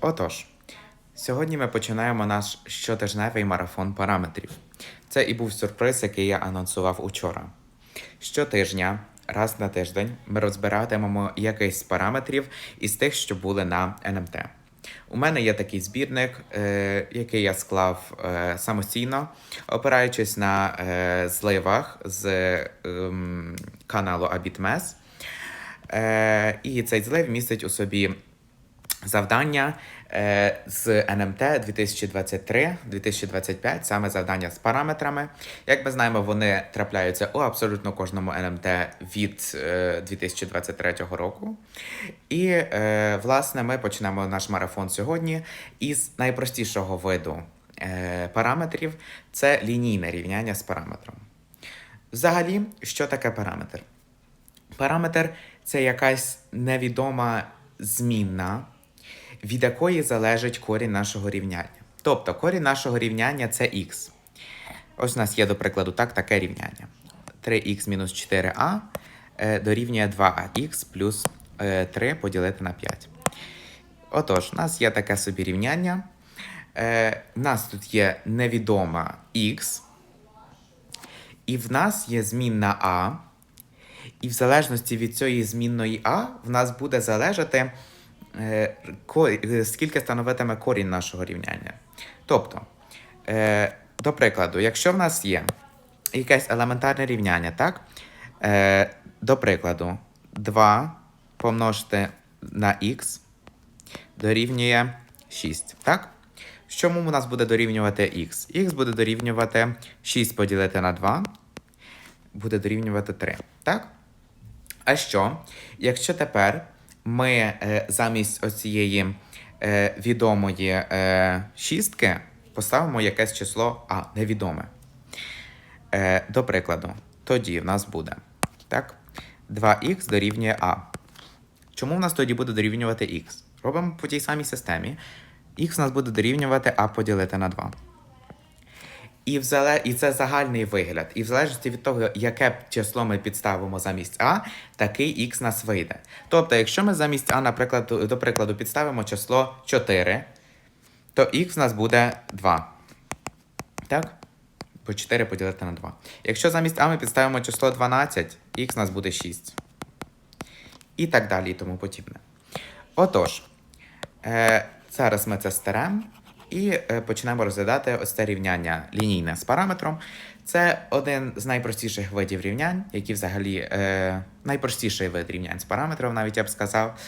Отож, сьогодні ми починаємо наш щотижневий марафон параметрів. Це і був сюрприз, який я анонсував учора. Щотижня, раз на тиждень, ми розбиратимемо якийсь з параметрів із тих, що були на НМТ. У мене є такий збірник, е, який я склав е, самостійно, опираючись на е, зливах з ем, каналу Abitmes. Е, і цей злив містить у собі завдання е, з НМТ 2023-2025, саме завдання з параметрами. Як ми знаємо, вони трапляються у абсолютно кожному НМТ від е, 2023 року. І, е, власне, ми почнемо наш марафон сьогодні із найпростішого виду е, параметрів це лінійне рівняння з параметром. Взагалі, що таке параметр? Параметр це якась невідома змінна, від якої залежить корінь нашого рівняння. Тобто корінь нашого рівняння це х. Ось у нас є, до прикладу, так, таке рівняння. 3х мінус 4а е, дорівнює 2ах плюс е, 3 поділити на 5. Отож, у нас є таке собі рівняння. Е, У нас тут є невідома х, і в нас є змінна а. І в залежності від цієї змінної А, в нас буде залежати, е, е, скільки становитиме корінь нашого рівняння. Тобто, е, до прикладу, якщо в нас є якесь елементарне рівняння, так? Е, до прикладу, 2 помножити на х дорівнює 6, так? Чому у нас буде дорівнювати х? х буде дорівнювати 6 поділити на 2, буде дорівнювати 3, так? А що, якщо тепер ми е, замість оцієї е, відомої е, шістки поставимо якесь число А, невідоме. До прикладу, тоді в нас буде так, 2х дорівнює А. Чому в нас тоді буде дорівнювати х? Робимо по тій самій системі. Х у нас буде дорівнювати А поділити на 2. І, в зале... і це загальний вигляд. І в залежності від того, яке число ми підставимо замість А, такий х нас вийде. Тобто, якщо ми замість А, наприклад, до прикладу, підставимо число 4, то х в нас буде 2. Так? По 4 поділити на 2. Якщо замість А ми підставимо число 12, х у нас буде 6. І так далі, і тому подібне. Отож, е, зараз ми це стеремо і е, почнемо розглядати ось це рівняння лінійне з параметром. Це один з найпростіших видів рівнянь, які взагалі е, найпростіший вид рівнянь з параметром, навіть я б сказав.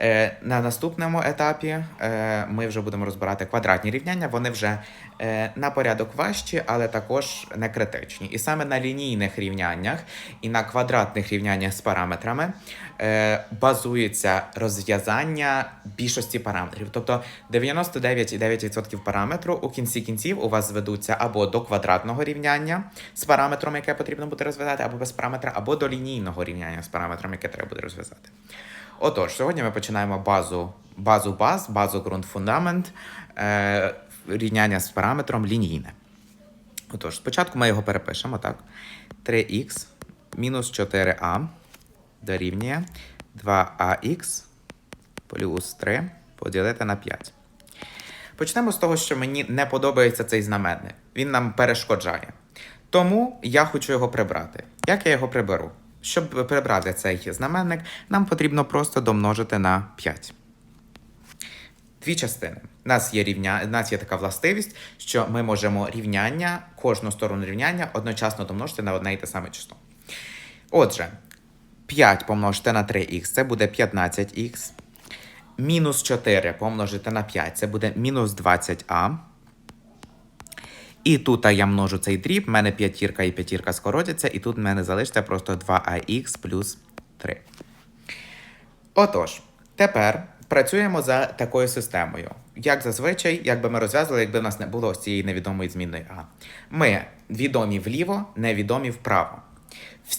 Е, на наступному етапі е, ми вже будемо розбирати квадратні рівняння. Вони вже е, на порядок важчі, але також не критичні. І саме на лінійних рівняннях і на квадратних рівняннях з параметрами базується розв'язання більшості параметрів. Тобто 99,9% параметру у кінці кінців у вас зведуться або до квадратного рівняння з параметром, яке потрібно буде розв'язати, або без параметра, або до лінійного рівняння з параметром, яке треба буде розв'язати. Отож, сьогодні ми починаємо базу, базу баз, базу ґрунт фундамент, е, рівняння з параметром лінійне. Отож, спочатку ми його перепишемо, так? 3х мінус 4а дорівнює 2ах плюс 3 поділити на 5. Почнемо з того, що мені не подобається цей знаменник. Він нам перешкоджає. Тому я хочу його прибрати. Як я його приберу? Щоб прибрати цей знаменник, нам потрібно просто домножити на 5. Дві частини. У нас є рівня... у нас є така властивість, що ми можемо рівняння, кожну сторону рівняння одночасно домножити на одне і те саме число. Отже, 5 помножити на 3х це буде 15х. Мінус 4 помножити на 5 це буде мінус 20а. І тут я множу цей дріб, в мене п'ятірка і п'ятірка скоротяться, і тут в мене залишиться просто 2ах плюс 3. Отож, тепер працюємо за такою системою. Як зазвичай, як би ми розв'язували, якби в нас не було цієї невідомої змінної А. Ми відомі вліво, невідомі вправо.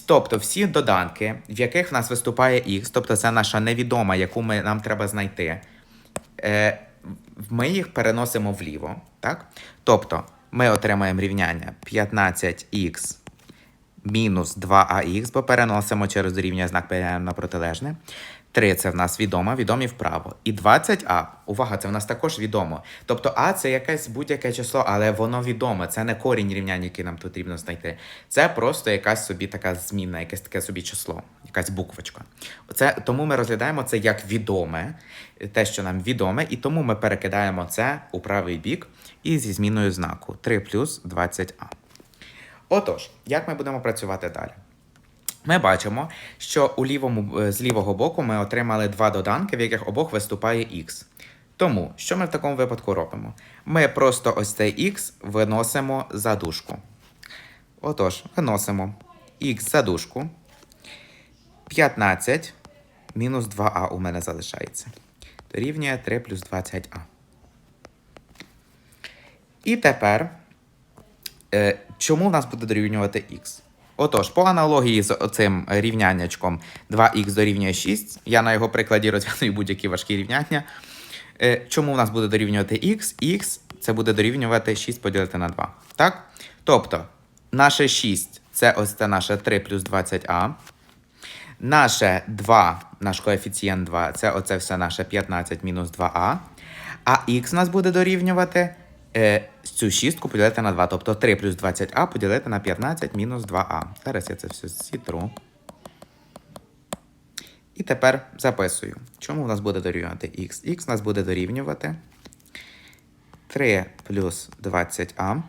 Тобто всі доданки, в яких в нас виступає х, тобто це наша невідома, яку ми, нам треба знайти, е, ми їх переносимо вліво. Так? Тобто ми отримаємо рівняння 15х мінус 2ах, бо переносимо через рівня знак перейдемо на протилежне. 3 це в нас відомо, відомі вправо. І 20а, увага, це в нас також відомо. Тобто А це якесь будь-яке число, але воно відоме. Це не корінь рівняння, який нам потрібно знайти. Це просто якась собі така змінна, якесь таке собі число, якась буквочка. Це, тому ми розглядаємо це як відоме, те, що нам відоме, і тому ми перекидаємо це у правий бік і зі зміною знаку 3 плюс 20а. Отож, як ми будемо працювати далі? Ми бачимо, що у лівому, е, з лівого боку ми отримали два доданки, в яких обох виступає x. Тому, що ми в такому випадку робимо? Ми просто ось цей x виносимо за дужку. Отож, виносимо x за дужку. 15 мінус 2а у мене залишається. Дорівнює 3 плюс 20а. І тепер, е, чому в нас буде дорівнювати x? Отож, по аналогії з цим рівняннячком 2х дорівнює 6, я на його прикладі розв'язую будь-які важкі рівняння. Е, Чому в нас буде дорівнювати х? х це буде дорівнювати 6 поділити на 2. Так? Тобто, наше 6 це ось це наше 3 плюс 20а. Наше 2, наш коефіцієнт 2, це оце все наше 15 мінус 2а. А х у нас буде дорівнювати цю шістку поділити на 2. Тобто 3 плюс 20а поділити на 15 мінус 2а. Зараз я це все зітру. І тепер записую. Чому у нас буде дорівнювати х? х нас буде дорівнювати 3 плюс 20а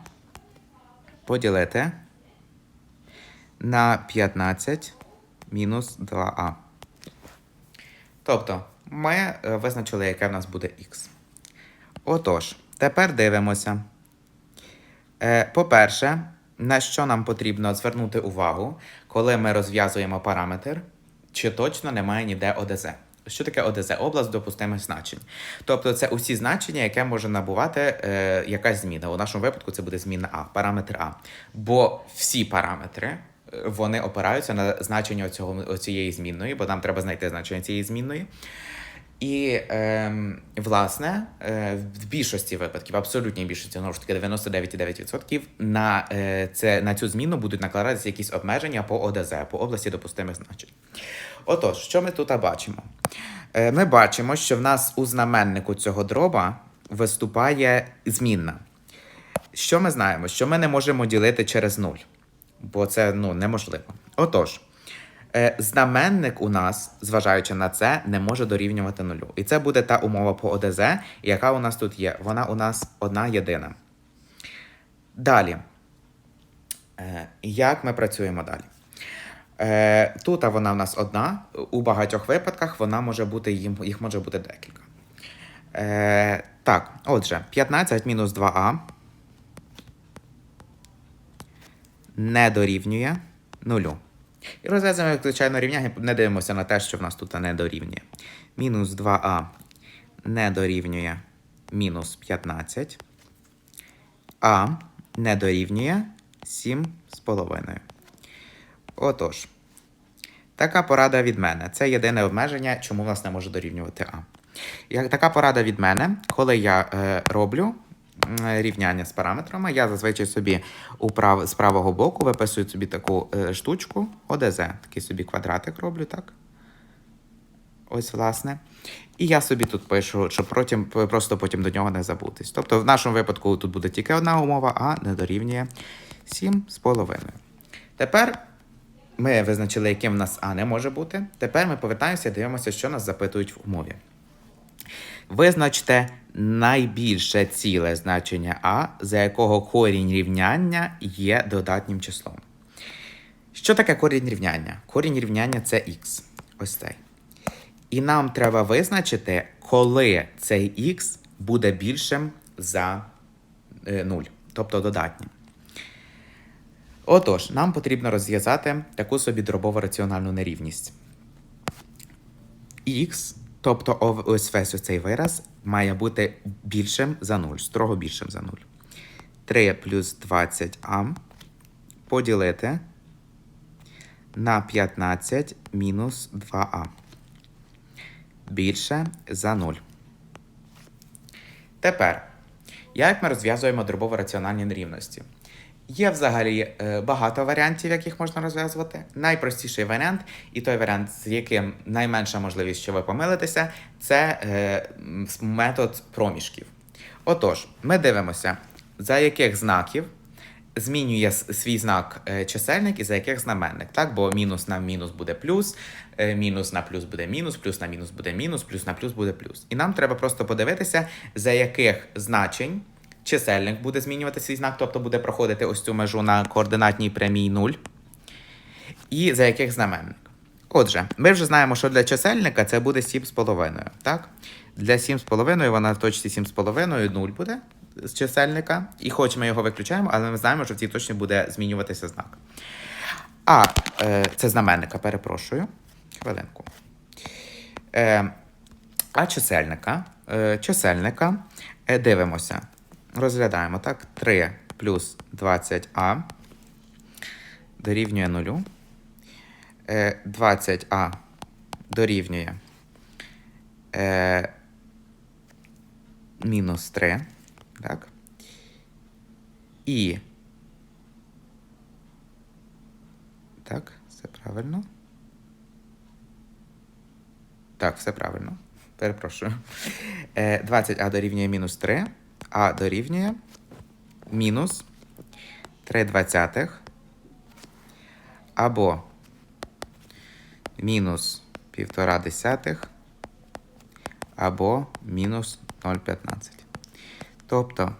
поділити на 15 мінус 2а. Тобто, ми е, визначили, яке в нас буде х. Отож, тепер дивимося. Е, По-перше, на що нам потрібно звернути увагу, коли ми розв'язуємо параметр, чи точно немає ніде ОДЗ. Що таке ОДЗ? Область допустимих значень. Тобто це усі значення, яке може набувати е, якась зміна. У нашому випадку це буде зміна А, параметр А. Бо всі параметри е, вони опираються на значення цього, цієї змінної, бо нам треба знайти значення цієї змінної. І, ем, власне, е, в більшості випадків, абсолютній більшості, знову ж таки, 99,9% на, е, це, на цю зміну будуть накладатися якісь обмеження по ОДЗ, по області допустимих значень. Отож, що ми тут бачимо? Е, ми бачимо, що в нас у знаменнику цього дроба виступає змінна. Що ми знаємо? Що ми не можемо ділити через нуль, бо це ну, неможливо. Отож. Е, Знаменник у нас, зважаючи на це, не може дорівнювати нулю. І це буде та умова по ОДЗ, яка у нас тут є. Вона у нас одна єдина. Далі. Е, Як ми працюємо далі? Е, Тут вона в нас одна. У багатьох випадках вона може бути, їх може бути декілька. Так, отже, 15 мінус 2а не дорівнює нулю. І розв'язуємо, як звичайно, рівняння, не дивимося на те, що в нас тут не дорівнює. Мінус 2а не дорівнює мінус 15, а не дорівнює 7,5. Отож, така порада від мене. Це єдине обмеження, чому в нас не може дорівнювати А. Така порада від мене, коли я е, роблю рівняння з параметрами, я зазвичай собі у прав... з правого боку виписую собі таку е, штучку ОДЗ. Такий собі квадратик роблю, так? Ось, власне. І я собі тут пишу, щоб потім, просто потім до нього не забутись. Тобто, в нашому випадку тут буде тільки одна умова, а не дорівнює 7,5. Тепер ми визначили, яким в нас А не може бути. Тепер ми повертаємося і дивимося, що нас запитують в умові. Визначте найбільше ціле значення А, за якого корінь рівняння є додатнім числом. Що таке корінь рівняння? Корінь рівняння це х. Ось цей. І нам треба визначити, коли цей х буде більшим за е, 0, тобто додатнім. Отож, нам потрібно розв'язати таку собі дробово раціональну нерівність. Х, тобто ось весь цей вираз, має бути більшим за 0, строго більшим за 0. 3 плюс 20а поділити на 15 мінус 2а. Більше за 0. Тепер, як ми розв'язуємо дробово раціональні нерівності? Є взагалі е, багато варіантів, яких можна розв'язувати. Найпростіший варіант, і той варіант, з яким найменша можливість, що ви помилитеся, це е, метод проміжків. Отож, ми дивимося, за яких знаків змінює свій знак е, чисельник і за яких знаменник. Так? Бо мінус на мінус буде плюс, мінус на плюс буде мінус, плюс на мінус буде мінус, плюс на плюс буде плюс. І нам треба просто подивитися, за яких значень чисельник буде змінювати свій знак, тобто буде проходити ось цю межу на координатній прямій 0. І за яких знаменник. Отже, ми вже знаємо, що для чисельника це буде 7,5. Так? Для 7,5 вона в точці 7,5 0 буде з чисельника. І хоч ми його виключаємо, але ми знаємо, що в цій точці буде змінюватися знак. А е, це знаменника, перепрошую. Хвилинку. Е, а чисельника, е, чисельника дивимося. Розглядаємо так. 3 плюс 20а дорівнює 0. Е, 20а дорівнює е, мінус 3. Так. І. Так, все правильно. Так, все правильно. Перепрошую. Е, 20а дорівнює мінус 3, а дорівнює мінус 3 двадцятих або мінус 1,5 десятих або мінус 0,15. Тобто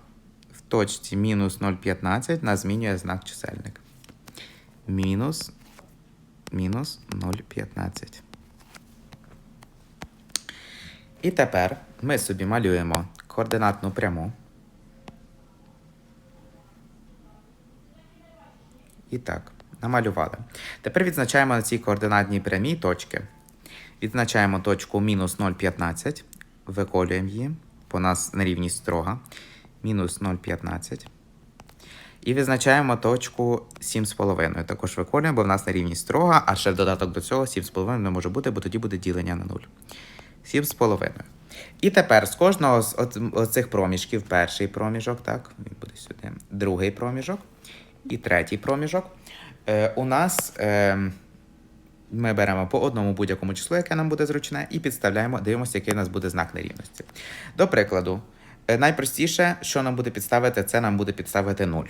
в точці мінус 0,15 нас змінює знак чисельник. Мінус, мінус 0,15. І тепер ми собі малюємо координатну пряму. І так, намалювали. Тепер відзначаємо на цій координатній прямій точки. Відзначаємо точку мінус 0,15, виколюємо її, по нас нерівність строга. Мінус 0,15. І визначаємо точку 7,5. Також виконуємо, бо в нас нерівність строга, а ще в додаток до цього 7,5 не може бути, бо тоді буде ділення на 0. 7,5. І тепер з кожного з оцих проміжків, перший проміжок, так, він буде сюди, другий проміжок і третій проміжок. Е, у нас е, ми беремо по одному будь-якому числу, яке нам буде зручне, і підставляємо, дивимося, який у нас буде знак нерівності. До прикладу, е, найпростіше, що нам буде підставити, це нам буде підставити 0.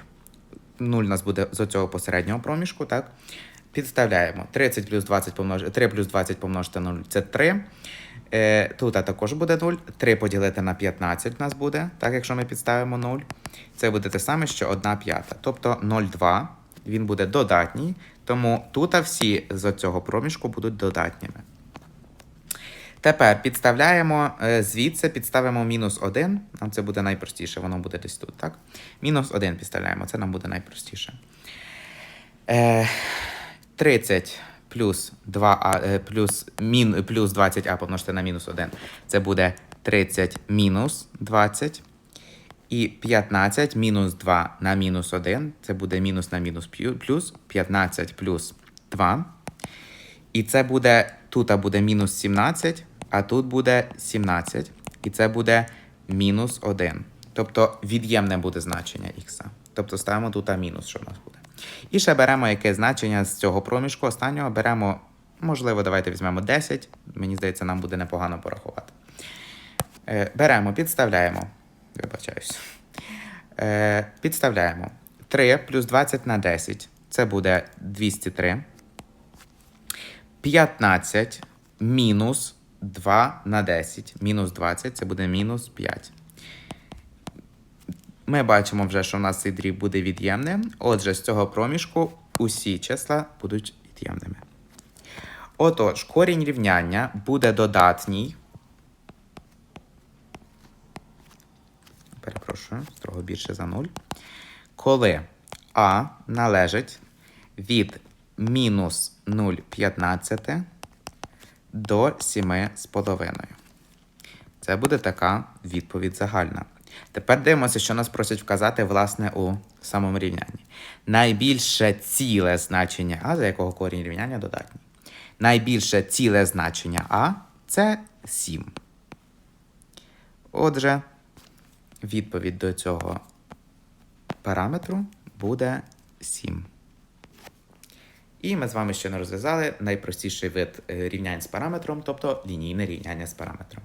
0 у нас буде з цього посереднього проміжку, так? Підставляємо 30 плюс 20 помножити 3 плюс 20 помножити на 0 це 3. Е, тут також буде 0. 3 поділити на 15 у нас буде, так, якщо ми підставимо 0. Це буде те саме, що 1 п'ята. Тобто 0,2 він буде додатній, тому тут всі з цього проміжку будуть додатніми. Тепер підставляємо е, звідси, підставимо мінус 1. Нам це буде найпростіше, воно буде десь тут, так? Мінус 1 підставляємо, це нам буде найпростіше. Е, 30 плюс 2а, е, плюс, мін, плюс 20а помножити на мінус 1. Це буде 30 мінус 20. І 15 мінус 2 на мінус 1. Це буде мінус на мінус плюс. 15 плюс 2. І це буде, тут буде мінус 17, а тут буде 17. І це буде мінус 1. Тобто від'ємне буде значення х. Тобто ставимо тут мінус, що в нас буде. І ще беремо яке значення з цього проміжку. Останнього беремо, можливо, давайте візьмемо 10. Мені здається, нам буде непогано порахувати. Е, беремо, підставляємо. Вибачаюсь. Е, підставляємо 3 плюс 20 на 10. Це буде 203. 15 мінус 2 на 10. Мінус 20 це буде мінус 5. Ми бачимо вже, що в нас цей дріб буде від'ємним. Отже, з цього проміжку усі числа будуть від'ємними. Отож, корінь рівняння буде додатній. Перепрошую, строго більше за 0. Коли А належить від мінус 0,15 до 7,5. Це буде така відповідь загальна. Тепер дивимося, що нас просять вказати, власне, у самому рівнянні. Найбільше ціле значення А, за якого корінь рівняння додатній. Найбільше ціле значення А це 7. Отже, відповідь до цього параметру буде 7. І ми з вами ще не розв'язали найпростіший вид е, рівнянь з параметром, тобто лінійне рівняння з параметром.